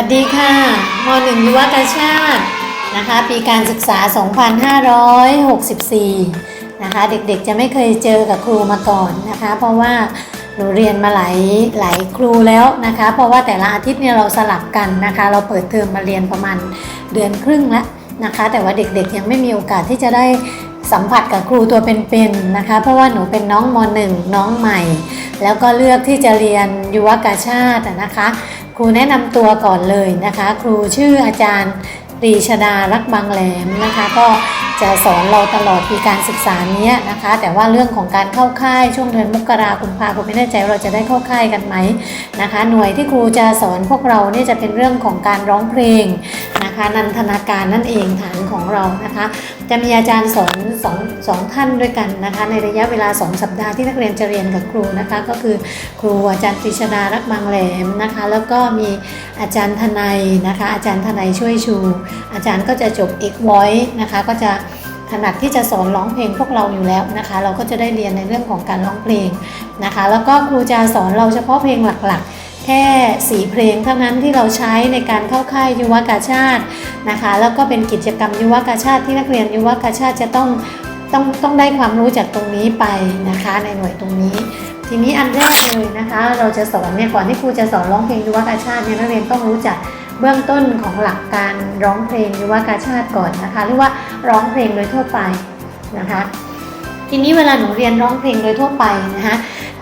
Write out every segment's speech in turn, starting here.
วัสดีค่ะม .1 ยุวกาชาตินะคะ ปีการศึกษา 2564 นะคะ เด็กๆจะไม่เคยเจอกับครูมาก่อนนะคะ เพราะว่าหนูเรียนมาหลายหลายครูแล้วนะคะ เพราะว่าแต่ละอาทิตย์เนี่ยเราสลับกันนะคะ เราเปิดเทอมมาเรียนประมาณเดือนครึ่งแล้วนะคะ แต่ว่าเด็กๆยังไม่มีโอกาสที่จะได้สัมผัสกับครูตัวเป็นๆนะคะ เพราะว่าหนูเป็นน้องม .1 น้องใหม่ แล้วก็เลือกที่จะเรียนยุวกาชาตินะคะ ครูแนะนำตัวก่อนเลยนะคะ ครูชื่ออาจารย์ปรีชดารักบางแหลมนะคะ ก็จะสอนเราตลอดปีการศึกษาเนี้ยนะคะ แต่ว่าเรื่องของการเข้าค่ายช่วงเดือนมกราคมพาคมไม่แน่ใจเราจะได้เข้าค่ายกันไหมนะคะ หน่วยที่ครูจะสอนพวกเราเนี่ยจะเป็นเรื่องของการร้องเพลงนะคะ นันทนาการนั่นเองฐานของเรานะคะ จะมีอาจารย์สอนสองสองท่านด้วยกันนะคะ ในระยะเวลา 2 สัปดาห์ที่นักเรียนจะเรียนกับครูนะคะ ก็คือครูอาจารย์ปรีชดารักบางแหลมนะคะ แล้วก็มีอาจารย์ทนายนะคะ อาจารย์ทนายช่วยชู อาจารย์ก็จะจบเอกไว้นะคะ ก็จะถนัดที่จะสอนร้องเพลงพวกเราอยู่แล้วนะคะ เราก็จะได้เรียนในเรื่องของการร้องเพลงนะคะ แล้วก็ครูจะสอนเราเฉพาะเพลงหลักๆ แค่สีเพลงเท่านั้นที่เราใช้ในการเข้าค่ายยุวกาชาตินะคะแล้วก็เป็นกิจกรรมยุวกาชาติที่นักเรียนยุวกาชาติจะต้องต้องต้องได้ความรู้จากตรงนี้ไปนะคะในหน่วยตรงนี้ ทีนี้อันแรกเลยนะคะ เราจะสอนเนี่ยก่อนที่ครูจะสอนร้องเพลงยุวกาชาติเนี่ยนักเรียนต้องรู้จักเบื้องต้นของหลักการร้องเพลงยุวกาชาติก่อนนะคะหรือว่าร้องเพลงโดยทั่วไปนะคะ ทีนี้เวลาหนูเรียนร้องเพลงโดยทั่วไปนะคะ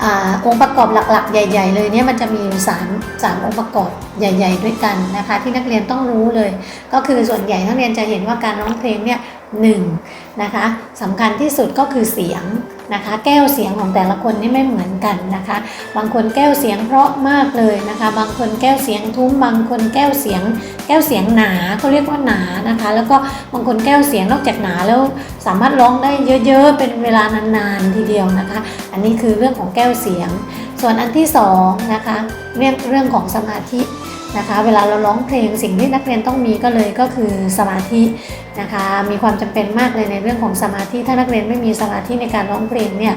อองค์ประกอบหลักๆ ใหญ่ ๆ เลยเนี่ยมันจะมีสามสามองค์ประกอบใหญ่ ๆ ด้วยกันนะคะ ที่นักเรียนต้องรู้เลย ก็คือส่วนใหญ่นักเรียนจะเห็นว่าการร้องเพลงเนี่ยหนึ่งนะคะสำคัญที่สุดก็คือเสียง นะคะ แก้วเสียงของแต่ละคนนี่ไม่เหมือนกันนะคะ บางคนแก้วเสียงเพราะมากเลยนะคะ บางคนแก้วเสียงทุ้มบางคนแก้วเสียง แก้วเสียงหนาเขาเรียกว่าหนานะคะ แล้วก็บางคนแก้วเสียงนอกจากหนาแล้วสามารถร้องได้เยอะๆ เป็นเวลานานๆทีเดียวนะคะ อันนี้คือเรื่องของแก้วเสียง ส่วนอันที่สองนะคะเรื่องเรื่องของสมาธินะคะเวลาเราร้องเพลงสิ่งที่นักเรียนต้องมีก็เลยก็คือสมาธิ นะคะมีความจำเป็นมากเลยในเรื่องของสมาธิถ้านักเรียนไม่มีสมาธิในการร้องเพลงเนี่ย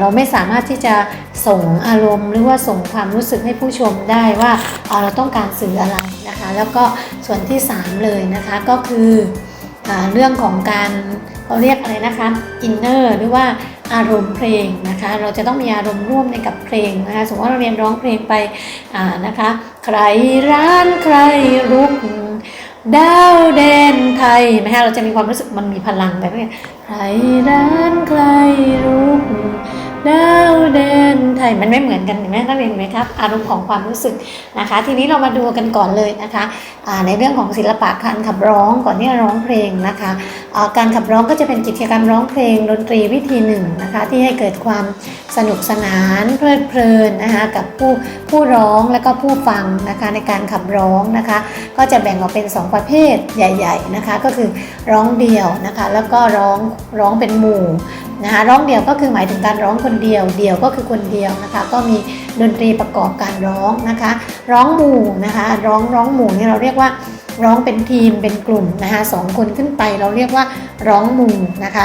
เราไม่สามารถที่จะส่งอารมณ์ หรือว่าส่งความรู้สึกให้ผู้ชมได้ว่าเราต้องการสื่ออะไรนะคะแล้วก็ส่วนที่สามเลยนะคะก็คืออเรื่องของการเขาเรียกอะไรนะคะอินเนอร์หรือว่าอารมณ์เพลงนะคะ เราจะต้องมีอารมณ์ร่วมในกับเพลงนะคะสมมติว่าเราเรียนร้องเพลงไปนะคะ ใครร้านใครรุก ดาวแดนไทยไหมฮะเราจะมีความรู้สึกมันมีพลังแบบนี้ใครร้านใครรู้ ดาวแดนไทยมันไม่เหมือนกันเห็นไหมนักเรียนเห็นไหมครับ อารมณ์ของความรู้สึกนะคะ ทีนี้เรามาดูกันก่อนเลยนะคะในเรื่องของศิลปะการขับร้องก่อนที่จะร้องเพลงนะคะการขับร้องก็จะเป็นกิจกรรมร้องเพลงดนตรีวิธีหนึ่งนะคะที่ให้เกิดความสนุกสนานเพลิดเพลินนะคะกับผู้ผู้ร้องและก็ผู้ฟังนะคะในการขับร้องนะคะ ก็จะแบ่งออกเป็น 2 ประเภทใหญ่ ๆนะคะ ก็คือร้องเดี่ยวนะคะแล้วก็ร้องร้องเป็นหมู่ นะคะร้องเดี่ยวก็คือหมายถึงการร้องคนเดียว เดี่ยวก็คือคนเดียวนะคะก็มีดนตรีประกอบการร้องนะคะ ร้องหมู่นะคะร้องร้องหมู่นี่เราเรียกว่าร้องเป็นทีมเป็นกลุ่มนะคะสองคนขึ้นไปเราเรียกว่าร้องหมู่นะคะ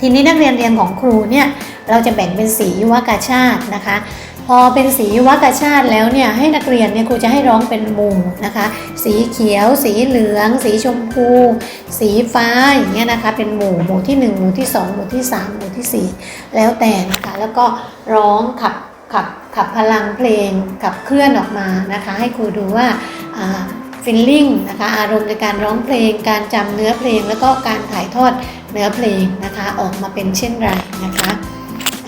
ทีนี้นักเรียนเรียนของครูเนี่ยเราจะแบ่งเป็นสียุวกาชาตินะคะ พอเป็นสียุวกาชาติแล้วเนี่ยให้นักเรียนเนี่ยครูจะให้ร้องเป็นหมู่นะคะ สีเขียว สีเหลือง สีชมพู สีฟ้าอย่างเงี้ยนะคะ เป็นหมู่หมู่ที่ 1 หมู่ที่ 2 หมู่ที่ 3 หมู่ทีสี่ 4 แล้วแต่นะคะแล้วก็ร้องขับขับขับพลังเพลงขับเคลื่อนออกมานะคะ ให้ครูดูว่าฟิลลิ่งนะคะอารมณ์ในการร้องเพลง การจำเนื้อเพลง แล้วก็การถ่ายทอดเนื้อเพลงนะคะ ออกมาเป็นเช่นไรนะคะ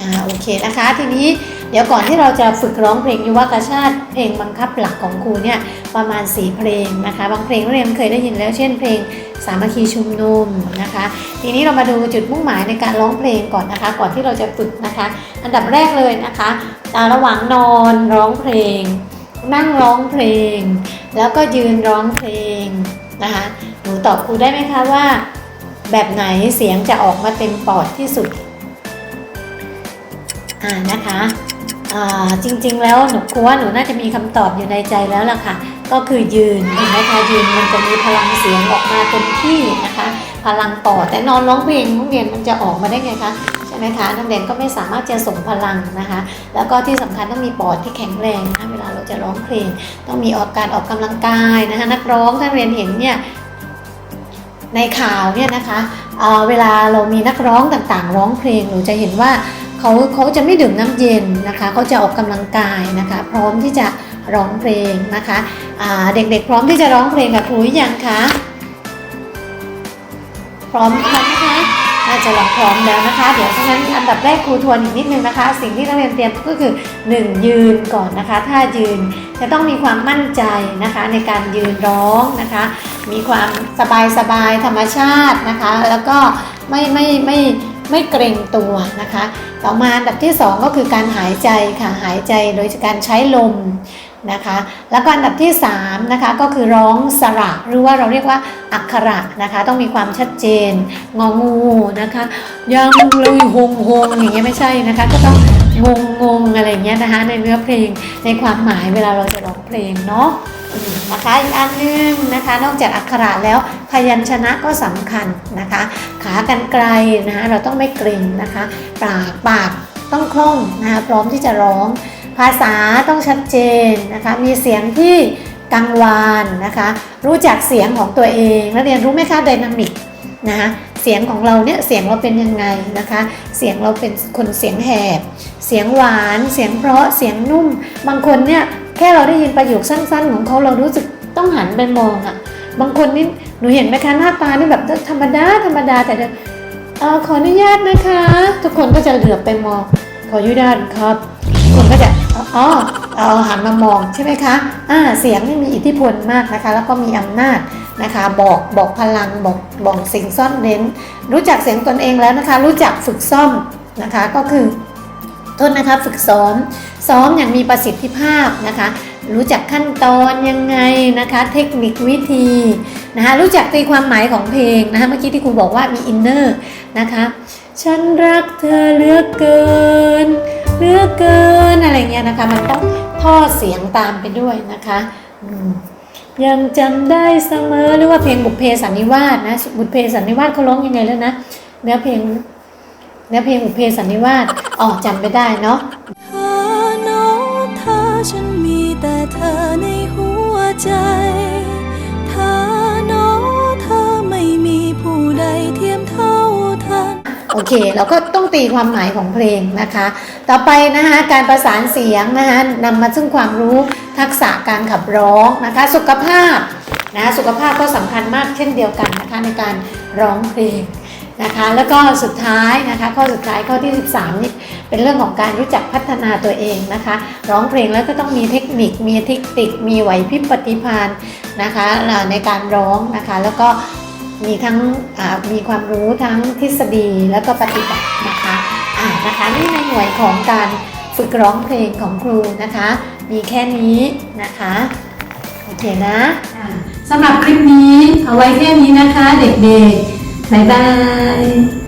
อ่าโอเคนะคะ ทีนี้ ดี๋ยวก่อนที่เราจะฝึกร้องเพลงยุวกาชาติเพลงบังคับหลักของครูเนี่ยประมาณ 4 เพลงนะคะ บางเพลงนักเรียนเคยได้ยินแล้วเช่นเพลงสามัคคีชุมนุมนะคะ ทีนี้เรามาดูจุดมุ่งหมายในการร้องเพลงก่อนนะคะ ก่อนที่เราจะฝึกนะคะ อันดับแรกเลยนะคะอ่าระหว่างนอนร้องเพลง นั่งร้องเพลง แล้วก็ยืนร้องเพลงนะคะหนูตอบครูได้ไหมคะว่า แบบไหนเสียงจะออกมาเต็มปอดที่สุดอ่านะคะ จริงๆแล้วหนูครูว่าหนูน่าจะมีคำตอบอยู่ในใจแล้วล่ะค่ะ ก็คือยืนเห็นไหมคะยืนมันจะมีพลังเสียงออกมาเต็มที่นะคะ พลังปอดแต่นอนร้องเพลงน้องเรียนมันจะออกมาได้ไงคะใช่ไหมคะนักเรียนก็ไม่สามารถจะส่งพลังนะคะ แล้วก็ที่สำคัญต้องมีปอดที่แข็งแรงนะเวลาเราจะร้องเพลง ต้องมีออกการออกกำลังกายนะคะนักร้องถ้านเรียนเห็นเนี่ยในข่าวเนี่ยนะคะเเวลาเรามีนักร้องต่างๆ ร้องเพลงหนูจะเห็นว่า เขาเขาจะไม่ดื่มน้ำเย็นนะคะเขาจะออกกำลังกายนะคะ พร้อมที่จะร้องเพลงนะคะเด็กๆ พร้อมที่จะร้องเพลงกับครูยังคะพร้อมคะนะคะน่าจะลองพร้อมแล้วนะคะ เดี๋ยวฉะนั้นอันดับแรกครูทวนอีกนิดนึงนะคะ สิ่งที่นักเรียนเตรียมก็คือ 1 ยืนก่อนนะคะถ้ายืนจะต้องมีความมั่นใจนะคะในการยืนร้องนะคะ มีความสบายสบายๆธรรมชาตินะคะ แล้วก็ไม่ไม่ไม่ไม่ ไม่เกรงตัวนะคะ ต่อมาอันดับที่ 2 ก็คือการหายใจค่ะหายใจโดยการใช้ลมนะคะ แล้วก็อันดับที่3นะคะก็คือร้องสระหรือว่าเราเรียกว่าอักขระนะคะ ต้องมีความชัดเจนงองูนะคะยังเลยหงหงอย่างเงี้ยไม่ใช่นะคะ ก็ต้องงงงงอะไรเงี้ยนะคะในเนื้อเพลงในความหมายเวลาเราจะร้องเพลงเนาะ นะคะอีกอันหนึงนะคะ นอกจากอักขระแล้วพยัญชนะก็สำคัญนะคะ ขากันไกลนะคะเราต้องไม่เกรงนะคะ ปากปากต้องคล่องนะคะพร้อมที่จะร้อง ภาษาต้องชัดเจนนะคะ มีเสียงที่กังวานนะคะ รู้จักเสียงของตัวเองแล้วเรียนรู้ไหมคะไดนามิกนะคะเสียงของเราเนี่ยเสียงเราเป็นยังไงนะคะ เสียงเราเป็นคนเสียงแหบ เสียงหวาน เสียงเพราะเสียงนุ่ม บางคนเนี่ย แค่เราได้ยินประโยคสั้น ๆ ของเขาเรารู้สึกต้องหันไปมองอะ่ะ บางคนนี่หนูเห็นไหมคะหน้าตานี่แบบธรรมดาธรรมดาแต่เดินออขออนุญาตนะคะ ทุกคนก็จะเหลือบไปมอง ขออนุญาตครับทุกคนก็จะอ๋อเอาหันมามองใช่ไหมคะอ่าเสียงนี่มีอิทธิพลมากนะคะ แล้วก็มีอำนาจนะคะ บอกบอกพลังบอกบอกสิ่งซ่อนเร้น รู้จักเสียงตนเองแล้วนะคะ รู้จักฝึกซ่อมนะคะก็คือ โทษนะคะฝึกซ้อม ซ้อมอย่างมีประสิทธิภาพนะคะ รู้จักขั้นตอนยังไงนะคะ เทคนิควิธีนะคะรู้จักตีความหมายของเพลงนะคะเมื่อกี้ที่ครูบอกว่ามีอินเนอร์นะคะฉันรักเธอเลือกเกินเลือกเกินอะไรเงี้ยนะคะ มันต้องทอดเสียงตามไปด้วยนะคะยังจำได้เสมอหรือว่าเพลงบุพเพสันนิวาสนะบุพเพสันนิวาสเขาร้องยังไงแล้วนะเนื้อเพลง เนื้อเพลงบุพเพสันนิวาสอ๋อจำไม่ได้เนาะเธอน้องเธอฉันมีแต่เธอในหัวใจเธอน้องเธอไม่มีผู้ใดเทียมเท่าเธอโอเค เราก็ต้องตีความหมายของเพลงนะคะ ต่อไปนะคะการประสานเสียงนะคะนำมาซึ่งความรู้ทักษะการขับร้องนะคะ สุขภาพนะสุขภาพก็สำคัญมากเช่นเดียวกันนะคะในการร้องเพลง นะคะแล้วก็สุดท้ายนะคะข้อสุดท้ายข้อที่ 13 นี่เป็นเรื่องของการรู้จักพัฒนาตัวเองนะคะ ร้องเพลงแล้วก็ต้องมีเทคนิคมีเทคนิคมีไหวพริบปฏิภาณนะคะในการร้องนะคะแล้วก็มีทั้งมีความรู้ทั้งทฤษฎีแล้วก็ปฏิบัตินะคะอ่านะคะนี่ในหน่วยของการฝึกร้องเพลงของครูนะคะ มีแค่นี้นะคะโอเคนะสำหรับคลิปนี้เอาไว้แค่นี้นะคะเด็กๆ บ๊ายบาย